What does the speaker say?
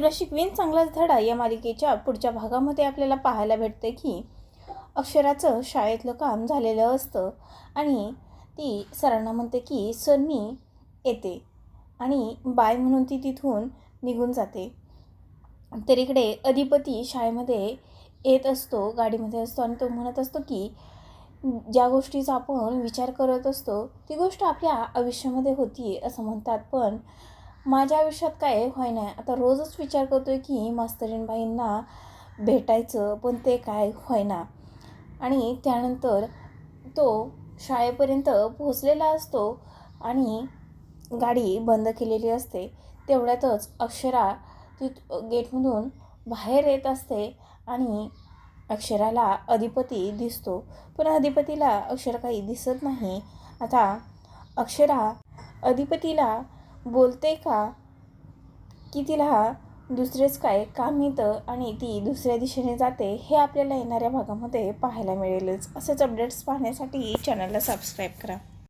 तुला शिकवीन चांगलाच धडा या मालिकेच्या पुढच्या भागामध्ये आपल्याला पाहायला भेटते की अक्षराचं शाळेतलं काम झालेलं असतं आणि ती सरांना म्हणते की सर मी येते. आणि बाय म्हणून ती तिथून निघून जाते. तर इकडे अधिपती शाळेमध्ये येत असतो गाडीमध्ये असतो आणि तो म्हणत असतो की ज्या गोष्टीचा आपण विचार करत असतो ती गोष्ट आपल्या आयुष्यामध्ये होती असं म्हणतात. पण माझ्या आयुष्यात काय व्हाय नाही. आता रोजच विचार करतोय की मास्तरीणबाईंना भेटायचं पण ते काय व्हायना आणि त्यानंतर तो शाळेपर्यंत पोहोचलेला असतो आणि गाडी बंद केलेली असते. तेवढ्यातच अक्षरा तिथ गेटमधून बाहेर येत असते आणि अक्षराला अधिपती दिसतो. पण अधिपतीला अक्षर काही दिसत नाही. आता अक्षरा अधिपतीला बोलते का? की तिला दुसरेच काय काम येतं आणि ती दुसऱ्या दिशेने जाते हे आपल्याला येणाऱ्या भागामध्ये पाहायला मिळेलच. असेच अपडेट्स पाहण्यासाठी चॅनलला सबस्क्राईब करा.